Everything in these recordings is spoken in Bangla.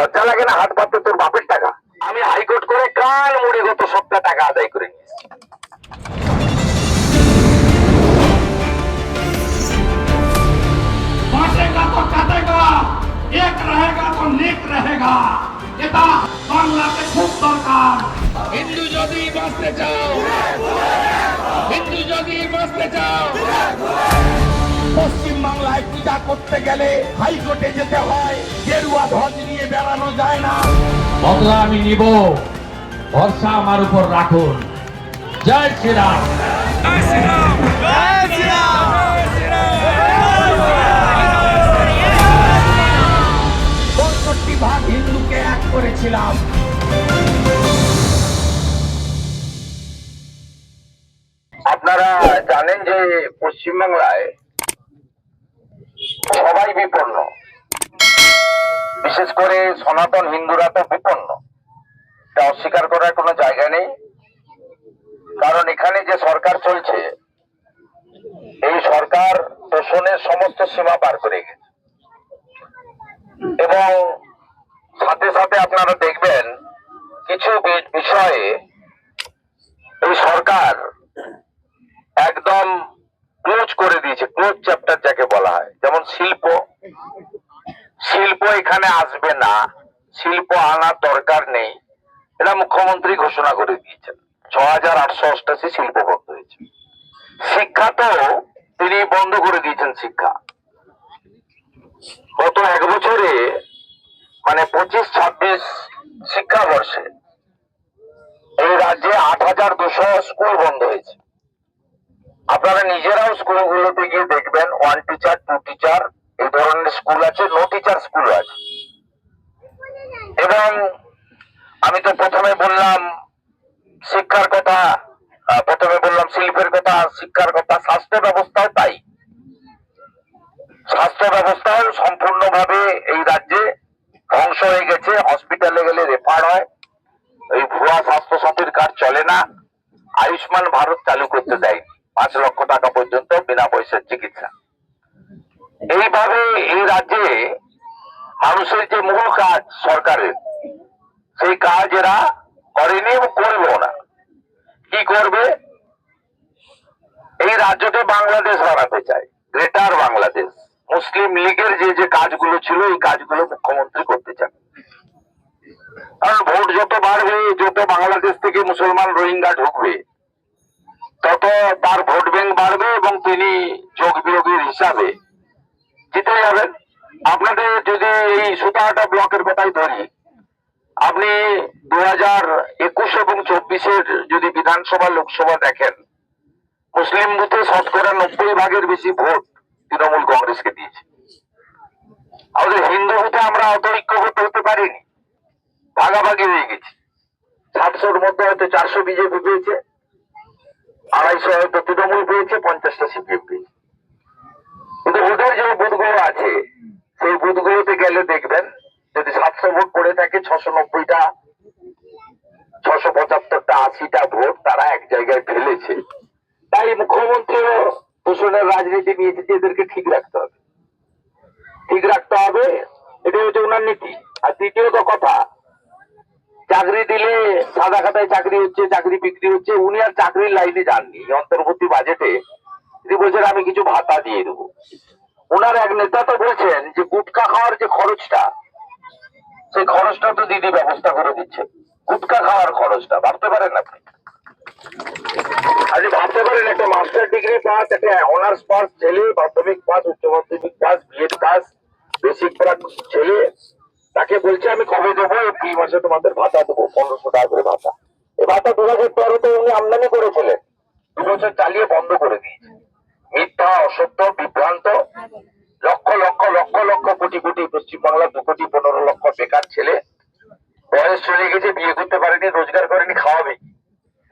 লজ্জা লাগে না হাত পাতে তোর বাপের টাকা। আমি হাইকোর্ট করে কাল মুড়ি গত সপ্তাহ টাকা আদায় করে নিয়েছি। হিন্দু যদি বাঁচতে চাও হিন্দু যদি বাঁচতে চাও। পশ্চিম বাংলায় পূজা করতে গেলে হাইকোর্টে যেতে হয় গেরুয়া ধ্বজ নিয়ে বেড়ানো যায় না। বদলা আমি নিব। ভরসা আমার উপর রাখুন। জয় শ্রীরাম। পঁয়ষট্টি ভাগ হিন্দুকে এক করেছিলাম। আপনারা জানেন যে পশ্চিমবাংলায় সবাই বিপন্ন। বিশেষ করে সনাতন হিন্দুরা তো বিপন্ন। এটা অস্বীকার করার কোনো জায়গা নেই। কারণ এখানে যে সরকার চলছে, এই সরকার শোষণের সমস্ত সীমা পার করে গেছে। এবং সাথে সাথে আপনারা দেখবেন, কিছু বিষয়ে এই সরকার একদম ক্লোজ করে দিয়েছে ক্লোজ চ্যাপ্টার যাকে বলা হয় যেমন শিল্প শিল্প এখানে আসবে না, শিল্প আনার দরকার নেই। এটা মুখ্যমন্ত্রী ঘোষণা করে দিয়েছেন। ছ হাজার আটশো অষ্টাশি শিল্প বন্ধ হয়েছে। শিক্ষা তো তিনি বন্ধ করে দিয়েছেন শিক্ষা। গত এক বছরে মানে পঁচিশ ছাব্বিশ শিক্ষাবর্ষে এই রাজ্যে আট হাজার দুশো স্কুল বন্ধ হয়েছে। আপনারা নিজেরাও স্কুলগুলোতে গিয়ে দেখবেন ওয়ান টিচার টু টিচার এই ধরনের স্কুল আছে নো টিচার স্কুল আছে। এবং আমি তো প্রথমে বললাম শিক্ষার কথা প্রথমে বললাম শিল্পের কথা, শিক্ষার কথা, স্বাস্থ্য ব্যবস্থাও তাই। স্বাস্থ্য ব্যবস্থাও সম্পূর্ণভাবে এই রাজ্যে ধ্বংস হয়ে গেছে, হসপিটালে গেলে রেফার হয়, এই ভুয়া স্বাস্থ্য সাথীর কার্ড চলে না, আয়ুষ্মান ভারত চালু করতে দেয়নি, পাঁচ লক্ষ টাকা পর্যন্ত বিনা পয়সার চিকিৎসা। এইভাবে এই রাজ্যে মানুষের যে মূল কাজ সরকারের, সেই কাজ এরা করেনি এবং না। কি করবে? এই রাজ্যটি বাংলাদেশ বানাতে চায়, গ্রেটার বাংলাদেশ। মুসলিম লীগের যে যে কাজগুলো ছিল, এই কাজগুলো মুখ্যমন্ত্রী করতে চান। কারণ ভোট যত বাড়বে, যত বাংলাদেশ থেকে মুসলমান রোহিঙ্গা ঢুকবে, তত তার ভোট ব্যাংক বাড়বে এবং তিনি যোগ বিয়োগের হিসাবে জিতে যাবেন। আপনাদের যদি এই সুতাহাটা ব্লকের কথাই ধরি, আপনি দু হাজার একুশ এবং চব্বিশের যদি বিধানসভা, লোকসভা দেখেন, মুসলিম বুথে শতকরা নব্বই ভাগের বেশি ভোট তৃণমূল কংগ্রেসকে দিয়েছে। আমাদের হিন্দু বুথে আমরা অত ঐক্যবদ্ধ হতে পারিনি। ভাগাভাগি হয়ে গেছি। সাতশোর মধ্যে হয়তো চারশো বিজেপি পেয়েছে, আড়াইশো হয়তো তৃণমূল পেয়েছে, পঞ্চাশটা সিপিএম পেয়েছে। কিন্তু ওদের যে বুথগুলো আছে সেই বুথগুলোতে গেলে দেখবেন, যদি সাতশো ভোট পড়ে থাকে ছশো নব্বইটা ছশো পঁচাত্তরটা আশিটা ভোট তারা এক জায়গায় ফেলেছে। তাই মুখ্যমন্ত্রীও দূষণের রাজনীতি নিয়েছে এদেরকে ঠিক রাখতে হবে। ঠিক রাখতে হবে, এটাই হচ্ছে ওনার নীতি। আর তৃতীয়ত কথা, চাকরি দিলে সাদা খাতায় চাকরি হচ্ছে, চাকরি বিক্রি হচ্ছে, উনি আর চাকরির লাইনে যাননি। অন্তর্বর্তী বাজেটে তিনি বলছেন, আমি কিছু ভাতা দিয়ে দেবো। ওনার এক নেতা তো বলছেন যে গুটকা খাওয়ার যে খরচটা, সেই খরচটা তো দিদি ব্যবস্থা করে দিচ্ছে। গুটকা খাওয়ার খরচটা, ভাবতে পারেন আপনি? আজ ভাবতে পারেন, একটা মাস্টার ডিগ্রি পাস একটা অনার্স পাস ছেলে, মাধ্যমিক পাস উচ্চ মাধ্যমিক পাস বিএড পাস বেসিক ছেলে, তাকে বলছে আমি কবে দেবো? এই মাসে তোমাদের ভাতা দেবো? পনেরোশো টাকা করে ভাতা। এই ভাতা দু হাজার তেরোতে উনি আমদানি করেছিলেন। দু বছর চালিয়ে বন্ধ করে দিয়েছে। মিথ্যা, অসত্য, বিভ্রান্ত, লক্ষ লক্ষ লক্ষ লক্ষ কোটি কোটি পশ্চিমবাংলার দু কোটি পনেরো লক্ষ বেকার ছেলে। বয়স চলে গেছে, বিয়ে করতে পারেনি, রোজগার করেনি, খাওয়াবে।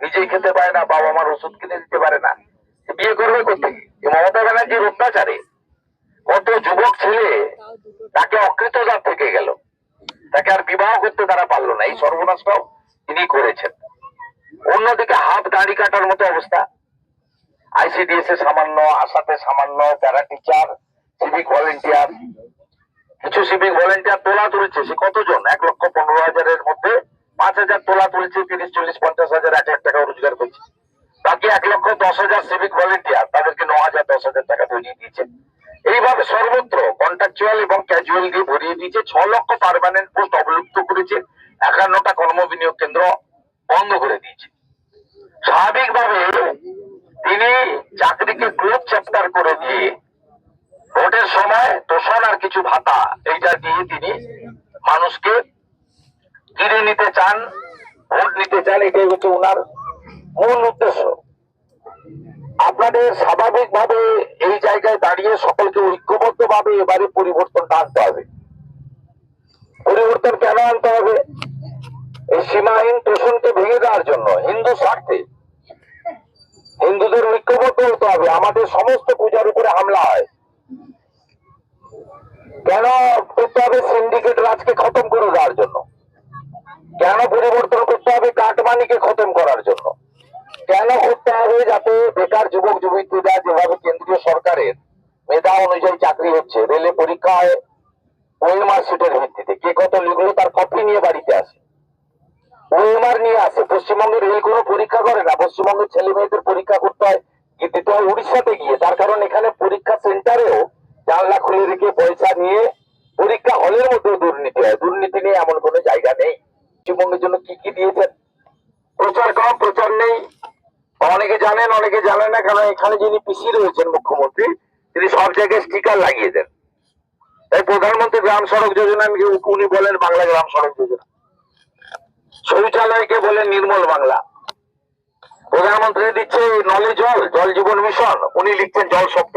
নিজেই খেতে পারে না বাবা মার ওষুধ কিনে দিতে পারে না। বিয়ে করবে করতে মমতা ব্যানার্জির অত্যাচারে কত যুবক ছেলে, তাকে অকৃতজাত থেকে গেল। তাকে আর বিবাহ করতে তারা পারল না। এই সর্বনাশটাও তিনি করেছেন। অন্যদিকে হাত, দাড়ি কাটার মতো অবস্থা। আইসিডিএস এ সামান্য আশাতে সামান্য প্যারা টিচার সিভিক ভলেন্টিয়ার কিছু সিভিক ভলেন্টিয়ার তোলা তুলেছে, সে কতজন? এক লক্ষ পনেরো হাজারের মধ্যে পাঁচ হাজার তোলা তুলেছে, তিরিশ, চল্লিশ, পঞ্চাশ হাজার, এক লাখ টাকা রোজগার করছে। বাকি এক লক্ষ দশ হাজার সিভিক ভলেন্টিয়ার তাদেরকে ন হাজার, দশ হাজার টাকা ধরিয়ে দিয়েছে। এইভাবে সর্বত্র কন্ট্রাকচুয়াল এবং ক্যাজুয়াল দিয়ে ভরিয়ে দিয়েছে, ছ লক্ষ পারমানেন্ট পোস্ট অবলুপ্ত করেছে, একান্নটা কর্মবিনিয়োগ কেন্দ্র বন্ধ করে দিয়েছে। স্বাভাবিকভাবে চাকরিকে ক্লোজ চ্যাপ্টার করে দিয়ে ভোটের সময় তোষণ আর কিছু ভাতা, এইটা দিয়ে তিনি মানুষকে কিনে নিতে চান, ভোট নিতে চান, এটাই হচ্ছে ওনার মূল উদ্দেশ্য। আপনাদের স্বাভাবিকভাবে এই জায়গায় দাঁড়িয়ে সকলকে ঐক্যবদ্ধ ভাবে এবারে পরিবর্তনটা আনতে হবে। পরিবর্তন কেন আনতে হবে? এই সীমাহীন তোষণকে ভেঙে দেওয়ার জন্য, হিন্দু স্বার্থে। হিন্দুদের ঐক্যবদ্ধ হতে হবে। আমাদের সমস্ত পূজার উপরে হামলা হয়। কেন করতে হবে? সিন্ডিকেট রাজকে খতম করে দেওয়ার জন্য। কেন পরিবর্তন করতে হবে? কাটমানিকে খতম করার জন্য। কেন করতে হবে যাতে বেকার যুবক, যুবতীরা যেভাবে কেন্দ্রীয় সরকারের মেধা অনুযায়ী চাকরি হচ্ছে, রেলে পরীক্ষায় ওয়েমার সিটের ভিত্তিতে, কে কত লিখলো তার কপি নিয়ে বাড়িতে আসে। ওয়েমার নিয়ে আসে। পশ্চিমবঙ্গের রেল কোনো পরীক্ষা করে না, পশ্চিমবঙ্গের ছেলে মেয়েদের পরীক্ষা করতে হয়। হয় উড়িষ্যাতে গিয়ে। তার কারণ এখানে পরীক্ষা সেন্টারেও জানলা খুলে রেখে পয়সা নিয়ে পরীক্ষা হলের মধ্যে দুর্নীতি হয়। দুর্নীতি নিয়ে এমন কোনো জায়গা নেই। পশ্চিমবঙ্গের জন্য কি কি দিয়েছেন? প্রচার কম, প্রচার নেই। অনেকে জানেন অনেকে জানেন না, কারণ এখানে যিনি পিসি রয়েছেন মুখ্যমন্ত্রী, তিনি সব জায়গায় স্টিকার লাগিয়ে দেন। তাই প্রধানমন্ত্রী গ্রাম সড়ক যোজনা উনি বলেন বাংলা গ্রাম সড়ক যোজনা। শৌচালয়কে বলে নির্মল বাংলা। প্রধানমন্ত্রী দিচ্ছে নলে জল জল জীবন মিশন। উনি লিখছেন জল শব্দ।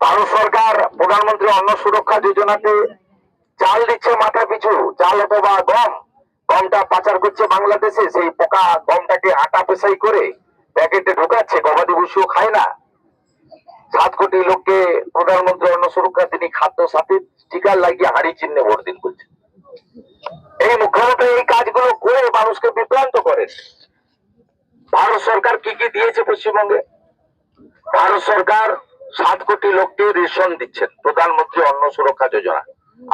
ভারত সরকার, প্রধানমন্ত্রী অন্ন সুরক্ষা যোজনাতে চাল দিচ্ছে মাথা পিছু। চাল অথবা গম, গমটা পাচার করছে বাংলাদেশে। সেই পোকা গমটাকে আটা পেশাই করে প্যাকেটে ঢুকাচ্ছে, গবাদি পশুও খায় না। সাত কোটি লোককে প্রধানমন্ত্রী অন্ন সুরক্ষা, তিনি খাদ্য সাথে স্টিকার লাগিয়ে হাড়ি চিহ্নে ভোট দিন বলছে এই মুখ্যমন্ত্রী এই কাজগুলো করে মানুষকে বিভ্রান্ত করেন। ভারত সরকার কি কি দিয়েছে পশ্চিমবঙ্গে? ভারত সরকার সাত কোটি লোককে রেশন দিচ্ছেন, প্রধানমন্ত্রী অন্ন সুরক্ষা যোজনা।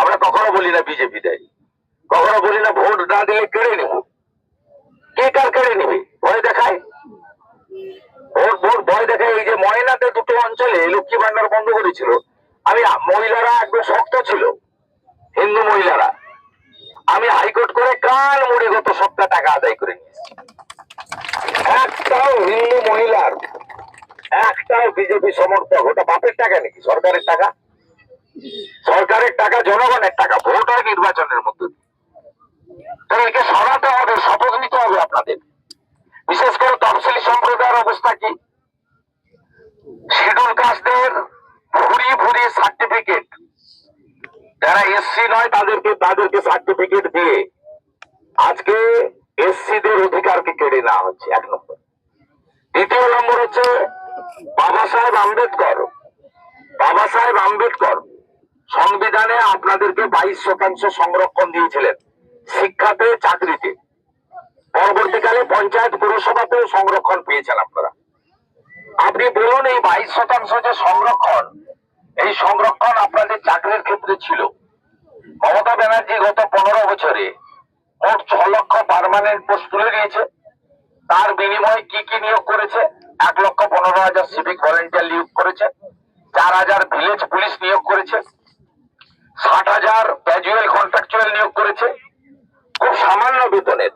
আমরা কখনো বলি না বিজেপি দেয় কখনো বলি না ভোট না দিলে কেড়ে নেব? কে কার কেড়ে নেবে? ভয় দেখায়? ভোট ভোট, ভয় দেখায়। এই যে ময়নাতে দুটো অঞ্চলে লক্ষ্মী ভান্ডার বন্ধ করেছিল। আমি মহিলারা একদম শক্ত ছিল, হিন্দু মহিলারা। আমি হাইকোর্ট করে কাল মুড়ে গত সপ্তাহ টাকা আদায় করে নিয়েছি। একটাও হিন্দু মহিলার, একটাও বিজেপি সমর্থক, ওটা বাপের টাকা নাকি? সরকারের টাকা? সরকারের টাকা, জনগণের টাকা ভোট হয় নির্বাচনের মধ্যে দিয়ে। তো একে সরাতে হবে, শপথ নিতে হবে আপনাদের। বিশেষ করে তফসিলি সম্প্রদায়ের অবস্থা কি? শিডিউল কাস্টদের ভুরি ভুরি সার্টিফিকেট যারা এসসি নয়, তাদেরকে তাদেরকে সার্টিফিকেট দিয়ে আজকে এসসিদের অধিকারকে কেড়ে নেওয়া হচ্ছে? এক নম্বর। দ্বিতীয় নম্বর হচ্ছে বাবা সাহেব আম্বেদকর। বাবা সাহেব আম্বেদকর সংবিধানে আপনাদেরকে বাইশ শতাংশ সংরক্ষণ দিয়েছিলেন, শিক্ষাতে, চাকরিতে। পরবর্তীকালে পঞ্চায়েত পুরসভাতেও সংরক্ষণ পেয়েছেন আপনারা। আপনি বলুন এই বাইশ শতাংশ যে সংরক্ষণ, এই সংরক্ষণ আপনাদের চাকরির ক্ষেত্রে ছিল। মমতা ব্যানার্জি গত পনেরো বছরে মোট ছ লক্ষ পার্মানেন্ট পোস্ট তুলে দিয়েছে। তার বিনিময়ে কি কি নিয়োগ করেছে? এক লক্ষ পনেরো হাজার সিভিক ভলেন্টিয়ার নিয়োগ করেছে। চার হাজার ভিলেজ পুলিশ নিয়োগ করেছে। ষাট হাজার ক্যাজুয়াল কন্ট্রাকচুয়াল নিয়োগ করেছে। খুব সামান্য বেতনের।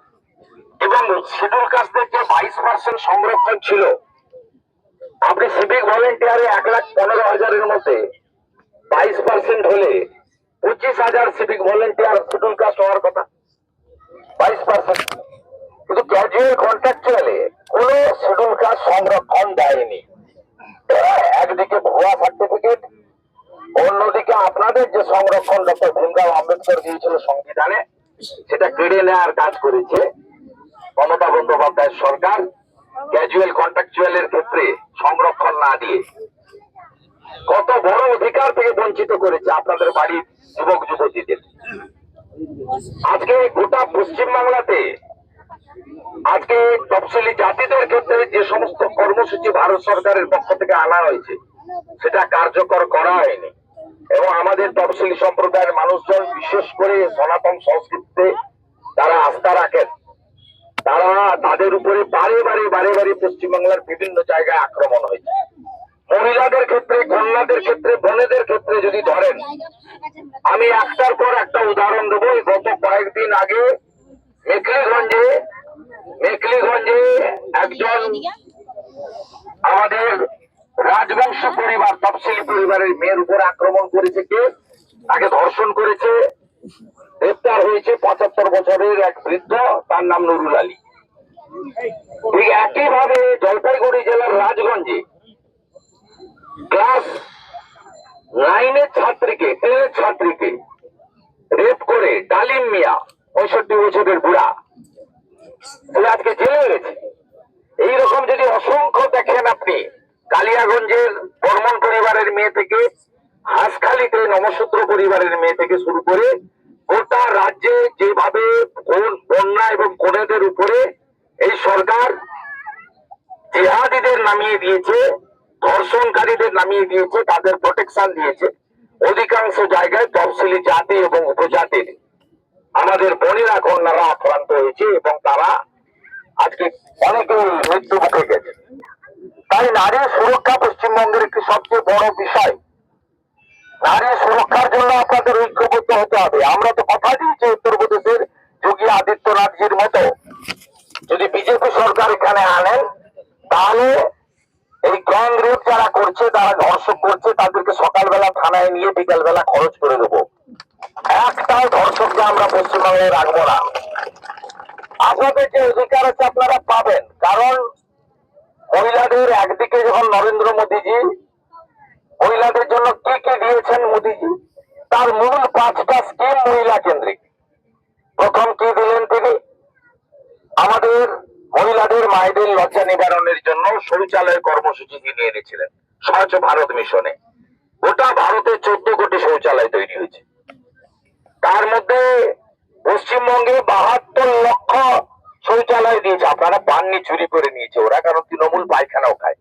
এবং শিডিউল কাস্টদের যে বাইশ পার্সেন্ট সংরক্ষণ ছিল। আপনি সিভিক ভলেন্টিয়ারে এক লাখ পনেরো হাজারের মধ্যে বাইশ পার্সেন্ট হলে পঁচিশ হাজার সিভিক ভলেন্টিয়ার শিডিউল কাস্ট হওয়ার কথা। বাইশ পার্সেন্ট কিন্তু ক্যাজুয়াল কন্ট্রাকচুয়ালে কোন শিডিউল কাস্ট সংরক্ষণ দেয়নি। একদিকে ভুয়া সার্টিফিকেট অন্যদিকে আপনাদের যে সংরক্ষণ ডক্টর ভীমরাও আম্বেদকর দিয়েছিল সংবিধানে, সেটা কেড়ে নেওয়ার কাজ করেছে মমতা বন্দ্যোপাধ্যায়ের সরকার। ক্যাজুয়াল কন্ট্রাকচুয়াল এর ক্ষেত্রে সংরক্ষণ না দিয়ে কত বড় অধিকার থেকে বঞ্চিত করেছে আপনাদের বাড়ির যুবক যুবতীদের আজকে গোটা পশ্চিম বাংলাতে আজকে তফসিলি জাতিদের ক্ষেত্রে যে সমস্ত কর্মসূচি ভারত সরকারের পক্ষ থেকে আনা হয়েছে, সেটা কার্যকর করা হয়নি। এবং আমাদের তফসিলি সম্প্রদায়ের মানুষজন, বিশেষ করে সনাতন সংস্কৃতিতে তারা আস্থা রাখেন, তারা তাদের উপরে বারে বারে বারে বারে পশ্চিমবাংলার বিভিন্ন জায়গায় আক্রমণ হয়েছে। মহিলাদের ক্ষেত্রে, কন্যাদের ক্ষেত্রে, বোনেদের ক্ষেত্রে যদি ধরেন আমি একটার পর একটা উদাহরণ দেবো। গত কয়েকদিন আগে মেখলিগঞ্জে মেখলিগঞ্জে একজন আমাদের রাজবংশ পরিবার, তফসিলি পরিবারের মেয়ের উপর আক্রমণ করেছে কে? তাকে ধর্ষণ করেছে। গ্রেপ্তার হয়েছে পঁচাত্তর বছরের এক বৃদ্ধ, তার নাম নুরুল আলী। ঠিক একইভাবে জলপাইগুড়ি জেলার রাজগঞ্জে ক্লাস নাইনের ছাত্রীকে টেনের ছাত্রীকে রেপ করে ডালিম মিয়া, পঁয়ষট্টি বছরের বুড়া। আজকে জেলে গেছে। এইরকম যদি অসংখ্য দেখেন আপনি, কালিয়াগঞ্জের বর্মন পরিবারের মেয়ে থেকে, হাঁসখালিতে নমসূত্র পরিবারের মেয়ে থেকে শুরু করে, গোটা রাজ্যে যেভাবে কোন- কন্যা এবং কনেদের উপরে এই সরকার জেহাদিদের নামিয়ে দিয়েছে ধর্ষণকারীদের নামিয়ে দিয়েছে, তাদের প্রোটেকশন দিয়েছে। অধিকাংশ জায়গায় তফসিলি জাতি এবং উপজাতির। আমাদের বোনেরা কন্যারা আক্রান্ত হয়েছে এবং তারা আজকে অনেকে মৃত্যু মুখে গেছে। তাই নারী সুরক্ষা পশ্চিমবঙ্গের একটি সবচেয়ে বড় বিষয়। নারী সুরক্ষার জন্য আপনাদের ঐক্যবদ্ধ হতে হবে। আমরা তো কথা দিয়েছি উত্তরপ্রদেশের যোগী আদিত্যনাথজির মতো। যদি বিজেপি সরকার এখানে আনেন, তাহলে এই গ্যাং রেপ যারা করছে তারা ধর্ষক করছে, তাদেরকে সকালবেলা থানায় নিয়ে বিকালবেলা খরচ করে দেবো। একটাও ধর্ষককে আমরা পশ্চিমবঙ্গে রাখব না। আপনাদের যে অধিকার আছে আপনারা পাবেন। কারণ মহিলাদের একদিকে যখন নরেন্দ্র মোদীজি, মহিলাদের জন্য কি কি দিয়েছেন মোদীজি, তার মূল পাঁচটা স্কিম মহিলা কেন্দ্রিক। প্রথম কি দিলেন তিনি? আমাদের মহিলাদের মায়েদের লজ্জা নিবারণের জন্য শৌচালয় কর্মসূচি তিনি এনেছিলেন স্বচ্ছ ভারত মিশনে। গোটা ভারতে চোদ্দ কোটি শৌচালয় তৈরি হয়েছে। তার মধ্যে পশ্চিমবঙ্গে বাহাত্তর লক্ষ শৌচালয় দিয়েছে। আপনারা পাননি, চুরি করে নিয়েছে ওরা, কারণ তৃণমূল পায়খানাও খায়।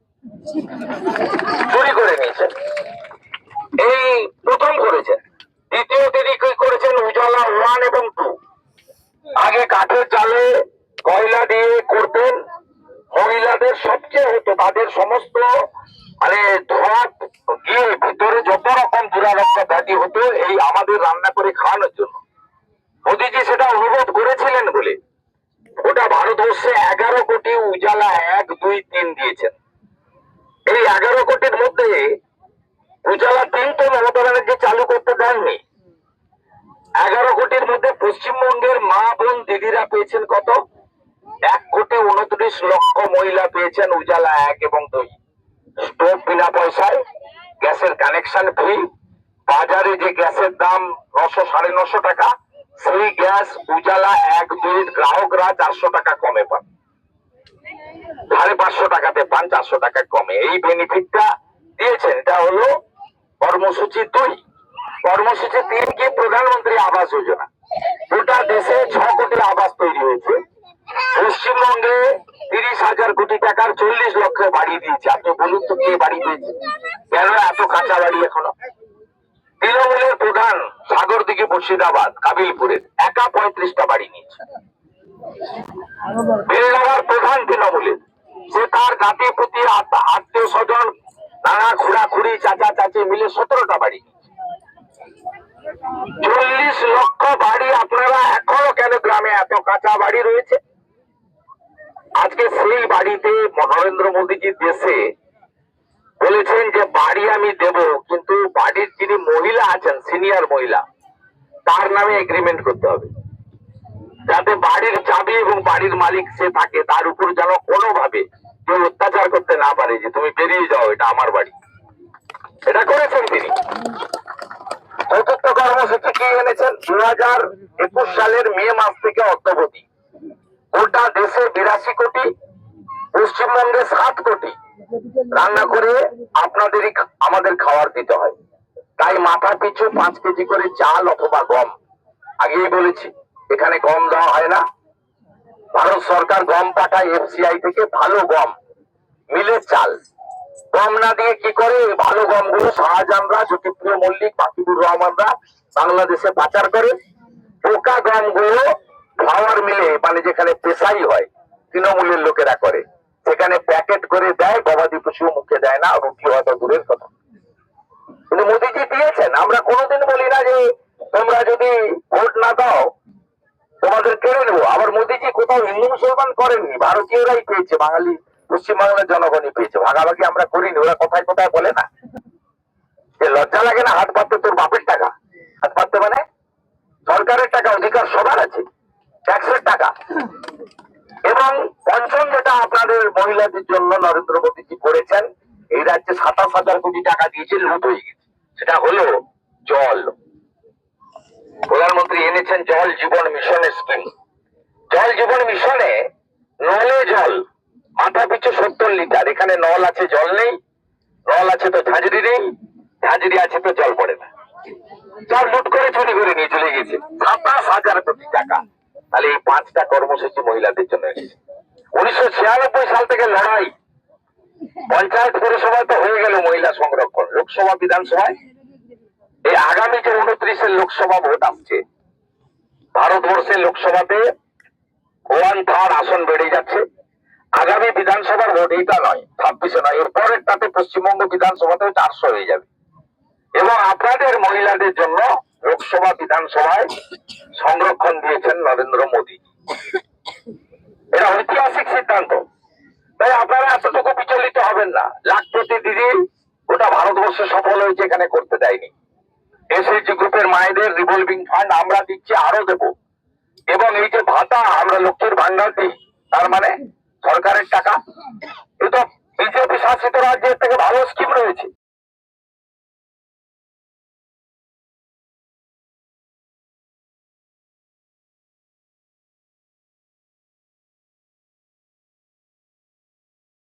চুরি করে নিয়েছে। এই প্রথম করেছেন দ্বিতীয় তিনি কি করেছেন উজালা ওয়ান এবং টু আগে কাঠের জালে কয়লা দিয়ে করতেন মহিলাদের সবচেয়ে হতো তাদের সমস্ত মানে ধোঁয়া গিয়ে ভিতরে যত রকম দুরারোগ্য ব্যাধি হতো এই আমাদের রান্না করে খাওয়ানোর জন্য মোদীজি সেটা অনুরোধ করেছিলেন বলে গোটা ভারতবর্ষে এগারো কোটি উজালা এক, দুই, তিন দিয়েছেন। এই এগারো কোটির মধ্যে উজালা তিন তো মমতা ব্যানার্জি চালু করতে দেননি। এগারো কোটির মধ্যে পশ্চিমবঙ্গের মা বোন দিদিরা পেয়েছেন কত? এক কোটি উনত্রিশ লক্ষ মহিলা পেয়েছেন উজালা এক এবং দুই। স্টোভ বিনা পয়সায় গ্যাসের কানেকশন ফ্রি। বাজারে যে গ্যাসের দাম নশো সাড়ে নশো টাকা, সেই গ্যাস উজালা এক দুই গ্রাহকরা চারশো টাকা কমে পান। সাড়ে পাঁচশো টাকাতে পান, চারশো টাকা কমে। এই বেনিফিটটা দিয়েছেন, এটা হলো কর্মসূচি দুই। কর্মসূচি তিন কি প্রধানমন্ত্রী আবাস যোজনা। গোটা দেশে ছ কোটি আবাস তৈরি হয়েছে। পশ্চিমবঙ্গে তিরিশ হাজার কোটি টাকার চল্লিশ লক্ষ বাড়ি দিয়েছে। আপনি বলুন তো কে বাড়ি দিয়েছে? কেন এত কাঁচা বাড়ি এখনও? তৃণমূলের প্রধান সাগর দিকে মুর্শিদাবাদ কাবিলপুরের একা পঁয়ত্রিশটা বাড়ি নিয়েছে। বেলডাঙ্গার প্রধান তৃণমূলের। সে তার নাতি পুতি আত্মীয় স্বজন নানা খুড়াখুড়ি চাচা চাচি মিলে সতেরোটা বাড়ি। চল্লিশ লক্ষ বাড়ি আপনারা এখনও কেন গ্রামে এত কাঁচা বাড়ি রয়েছে? আজকে সেই বাড়িতে নরেন্দ্র মোদীজি দেশে বলেছেন যে, বাড়ি আমি দেব, কিন্তু বাড়ির যিনি মহিলা আছেন সিনিয়র মহিলা, তার নামে এগ্রিমেন্ট করতে হবে। যাতে বাড়ির চাবি এবং বাড়ির মালিক সে থাকে, তার উপর যেন কোনোভাবে কেউ অত্যাচার করতে না পারে যে তুমি বেরিয়ে যাও, এটা আমার বাড়ি। এটা করেছেন তিনি। চতুর্থ কর্মসূচি কি এনেছেন? দু হাজার একুশ সালের মে মাস থেকে অদ্যবধি গোটা দেশে বিরাশি কোটি, পশ্চিমবঙ্গে সাত কোটি রান্না করে আপনাদেরই আমাদের খাবার দিতে হয়। তাই মাথা পিছু পাঁচ কেজি করে চাল অথবা গম, আগেই বলেছি। এখানে গম দেওয়া হয় না। ভারত সরকার গম পাঠায় এফসিআই থেকে, ভালো গম মিলের চাল। গম না দিয়ে কি করে? ভালো গমগুলো শাহজাহানরা, জ্যোতিপ্রিয় মল্লিক, বাকিবুর রহমানরা বাংলাদেশে পাচার করে। পোকা গমগুলো ফ্লাওয়ার মিলে মানে যেখানে পেশাই হয়, তৃণমূলের লোকেরা করে। সেখানে প্যাকেট করে দেয়, গবাদি পশু মুখে দেয় না, রুটি হয়তো দূরের কথা। কিন্তু মোদিজি দিয়েছেন। আমরা কোনোদিন বলি না যে, তোমরা যদি ভোট না দাও তোমাদের কেড়ে নেব। আবার মোদিজি কোথাও হিন্দু মুসলমান করেননি। ভারতীয়রাই পেয়েছে, বাঙালি, পশ্চিমবাংলার জনগণই পেয়েছে। ভাগাভাগি আমরা করিনি, ওরা কোথায় কোথায় বলে না। যে লজ্জা লাগে না, হাত পাততে তোর বাপের টাকা। হাত পাততে মানে সরকারের টাকা, অধিকার সবার আছে। ট্যাক্সের টাকা। এবং পঞ্চম যেটা আপনাদের মহিলাদের জন্য নরেন্দ্র মোদীজি করেছেন, এই রাজ্যে সাতাশ হাজার কোটি টাকা দিয়েছে, লুট হয়ে গেছে। সেটা হলো জল। প্রধানমন্ত্রী এনেছেন জল জীবন মিশন স্কিম। জল জীবন মিশনে নলে জল, মাথা পিছু সত্তর লিটার। এখানে নল আছে, জল নেই। নল আছে তো ঝাঁঝরি নেই। ঝাঁঝরি আছে তো জল পড়ে না। সব লুট করে চুরি করে নিয়ে চলে গেছে। সাতাশ হাজার কোটি টাকা। তাহলে এই পাঁচটা কর্মসূচি মহিলাদের জন্য এসেছে। উনিশশো ছিয়ানব্বই সাল থেকে লড়াই। পঞ্চায়েত পৌরসভায় তো হয়ে গেল মহিলা সংরক্ষণ। লোকসভা, বিধানসভায় এই আগামী যে উনত্রিশের লোকসভা ভোট আসছে ভারতবর্ষের লোকসভাতে ওয়ান থার্ড আসন বেড়ে যাচ্ছে। আগামী বিধানসভার ভোট এইটা নয়, ছাব্বিশে নয়, এর তাতে পশ্চিমবঙ্গ বিধানসভাতেও চারশো হয়ে যাবে। এবং আপনাদের মহিলাদের জন্য লোকসভা বিধানসভায় সংরক্ষণ দিয়েছেন নরেন্দ্র মোদী। এটা ঐতিহাসিক সিদ্ধান্ত। তাই আপনারা এতটুকু বিচলিত হবেন না। লাখপতি দিদি ওটা ভারতবর্ষে সফল হয়েছে এখানে করতে দেয়নি এসএইচজি গ্রুপের মায়েদের রিভলভিং ফান্ড আমরা দিচ্ছি, আরও দেব। এবং এই যে ভাতা, আমরা লক্ষ্মীর ভান্ডার দিই, তার মানে সরকারের টাকা। এ তো বিজেপি শাসিত রাজ্যের থেকে ভালো স্কিম রয়েছে।